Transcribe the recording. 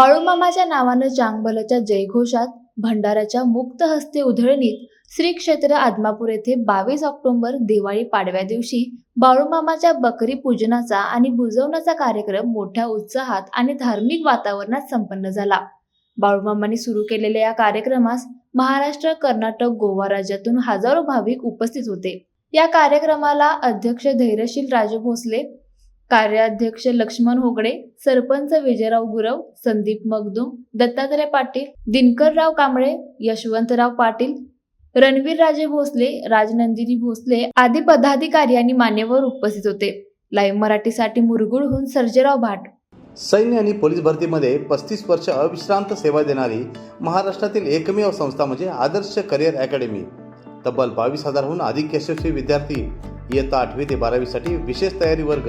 बाळूमामाच्या नावानं जांगभलच्या जयघोषात भंडाऱ्याच्या मुक्त हस्ते उधळणीत श्री क्षेत्र आदमापूर येथे बावीस ऑक्टोबर दिवाळी पाडव्या दिवशी बाळूमामाच्या बकरी पूजनाचा आणि बुजवण्याचा कार्यक्रम मोठ्या उत्साहात आणि धार्मिक वातावरणात संपन्न झाला. बाळूमामांनी सुरू केलेल्या या कार्यक्रमास महाराष्ट्र कर्नाटक गोवा राज्यातून हजारो भाविक उपस्थित होते. या कार्यक्रमाला अध्यक्ष धैर्यशील राजे भोसले कार्याध्यक्ष लक्ष्मण होगडे सरपंच विजयराव गुरव संदीप मगदुम दत्तात्रय पाटील दिनकरराव कांबळे यशवंतराव पाटील रणवीर राजे भोसले राजनंदिनी भोसले आदी पदाधिकारी आणि मान्यवर उपस्थित होते. लाईव्ह मराठीसाठी मुरगुळहून सर्जेराव भाट. सैन्य आणि पोलीस भरतीमध्ये पस्तीस वर्ष अविश्रांत सेवा देणारी महाराष्ट्रातील एकमेव संस्था म्हणजे आदर्श करिअर अकॅडमी. तब्बल बावीस हजारहून अधिक यशस्वी विद्यार्थी इयत्ता आठवी ते बारावीसाठी विशेष तयारी वर्ग.